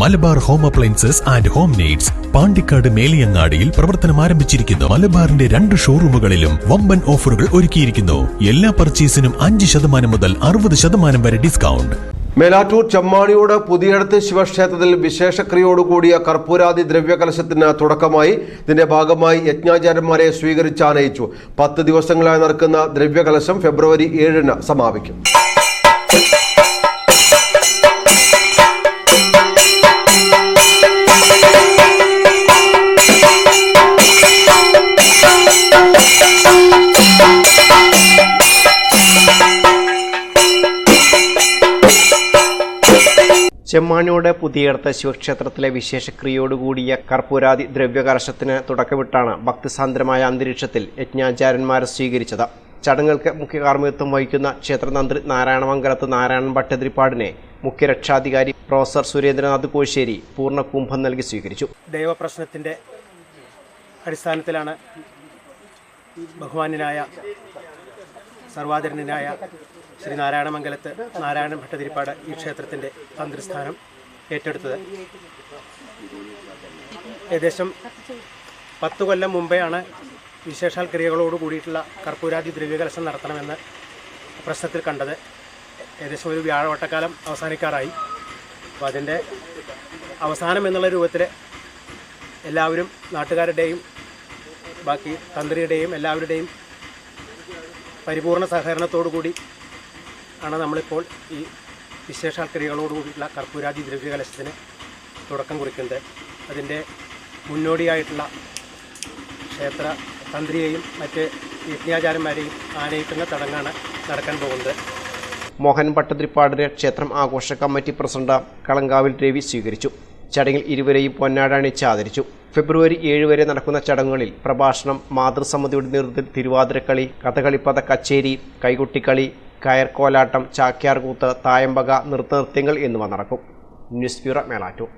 Malabar home appliances and home needs Pandikkad മേലിയങ്ങാടിയിൽ പ്രവർത്തനം ആരംഭിച്ചിരിക്കുന്നു. മലബാറിന്റെ രണ്ട് ഷോറൂമുകളിലും വമ്പൻ ഓഫറുകൾ ഒരുക്കിയിരിക്കുന്നു. എല്ലാ പർച്ചേസിനും അഞ്ച് ശതമാനം മുതൽ അറുപത് ശതമാനം വരെ ഡിസ്കൗണ്ട്. മേലാറ്റൂർ ചെമ്മാണിയോട് പുതിയടത്ത് ശിവക്ഷേത്രത്തിൽ വിശേഷക്രിയോടുകൂടിയ കർപ്പൂരാദി ദ്രവ്യകലശത്തിന് തുടക്കമായി ഇതിന്റെ ഭാഗമായി യജ്ഞാചാര്യന്മാരെ സ്വീകരിച്ച് ആനയിച്ചു. പത്ത് ദിവസങ്ങളായി നടക്കുന്ന ദ്രവ്യകലശം ഫെബ്രുവരി ഏഴിന് സമാപിക്കും. ചെമ്മാണിയോട് പുതിയടത്ത് ശിവക്ഷേത്രത്തിലെ വിശേഷക്രിയോടുകൂടിയ കർപ്പൂരാതി ദ്രവ്യകർഷത്തിന് തുടക്കമിട്ടാണ് ഭക്തിസാന്ദ്രമായ അന്തരീക്ഷത്തിൽ യജ്ഞാചാര്യന്മാരെ സ്വീകരിച്ചത്. ചടങ്ങുകൾക്ക് മുഖ്യ കാർമ്മികത്വം വഹിക്കുന്ന ക്ഷേത്രതന്ത്രി നാരായണമംഗലത്ത് നാരായണൻ ഭട്ടതിരിപ്പാടിനെ മുഖ്യരക്ഷാധികാരി പ്രൊഫസർ സുരേന്ദ്രനാഥ് കോശ്ശേരി പൂർണ കുംഭം നൽകി സ്വീകരിച്ചു. ദൈവപ്രശ്നത്തിന്റെ അടിസ്ഥാനത്തിലാണ് ബഹുമാന്യനായ സർവാദരണീയനായ ശ്രീ നാരായണമംഗലത്ത് നാരായണ ഭട്ടതിരിപ്പാട് ഈ ക്ഷേത്രത്തിന്റെ തന്ത്രിസ്ഥാനം ഏറ്റെടുത്തത്. ഏകദേശം പത്ത് കൊല്ലം മുമ്പെയാണ് വിശേഷാൽ ക്രിയകളോട് കൂടിയിട്ടുള്ള കർപ്പൂരാദി ദ്രവ്യകലശം നടത്തണമെന്ന് പ്രശ്നത്തിൽ കണ്ടത്. ഏകദേശം ഒരു വ്യാഴവട്ടക്കാലം അവസാനിക്കാറായി. അപ്പോൾ അതിന്റെ അവസാനം എന്നുള്ള രൂപത്തിൽ എല്ലാവരും നാട്ടുകാരുടെയും ബാക്കി തന്ത്രിയുടെയും എല്ലാവരുടെയും പരിപൂർണ സഹകരണത്തോടു കൂടി ആണ് നമ്മളിപ്പോൾ ഈ വിശേഷാൽ കർപ്പൂരാതി ദ്രവ്യ ദ്രവ്യകലശത്തിന് തുടക്കം കുറിക്കുന്നത്. അതിന്റെ മുന്നോടിയായിട്ടുള്ള ക്ഷേത്ര തന്ത്രിയെയും മറ്റ് യജ്ഞാചാരന്മാരെയും ആനയിക്കുന്ന ചടങ്ങാണ് നടക്കാൻ പോകുന്നത്. മോഹൻ ഭട്ടതിരിപ്പാടിനെ ക്ഷേത്രം ആഘോഷ കമ്മിറ്റി പ്രസിഡന്റ് കളങ്കാവിൽ രവി സ്വീകരിച്ചു. ചടങ്ങിൽ ഇരുവരെയും പൊന്നാടണിച്ച് ആദരിച്ചു. ഫെബ്രുവരി ഏഴ് വരെ നടക്കുന്ന ചടങ്ങുകളിൽ പ്രഭാഷണം മാതൃസമിതിയുടെ നേതൃത്വത്തിൽ തിരുവാതിരക്കളി കഥകളിപ്പത കച്ചേരി കൈകൊട്ടിക്കളി കയർക്കോലാട്ടം ചാക്യാർകൂത്ത് തായമ്പക നൃത്തനൃത്യങ്ങൾ എന്നിവ നടക്കും. News bureau Melattur.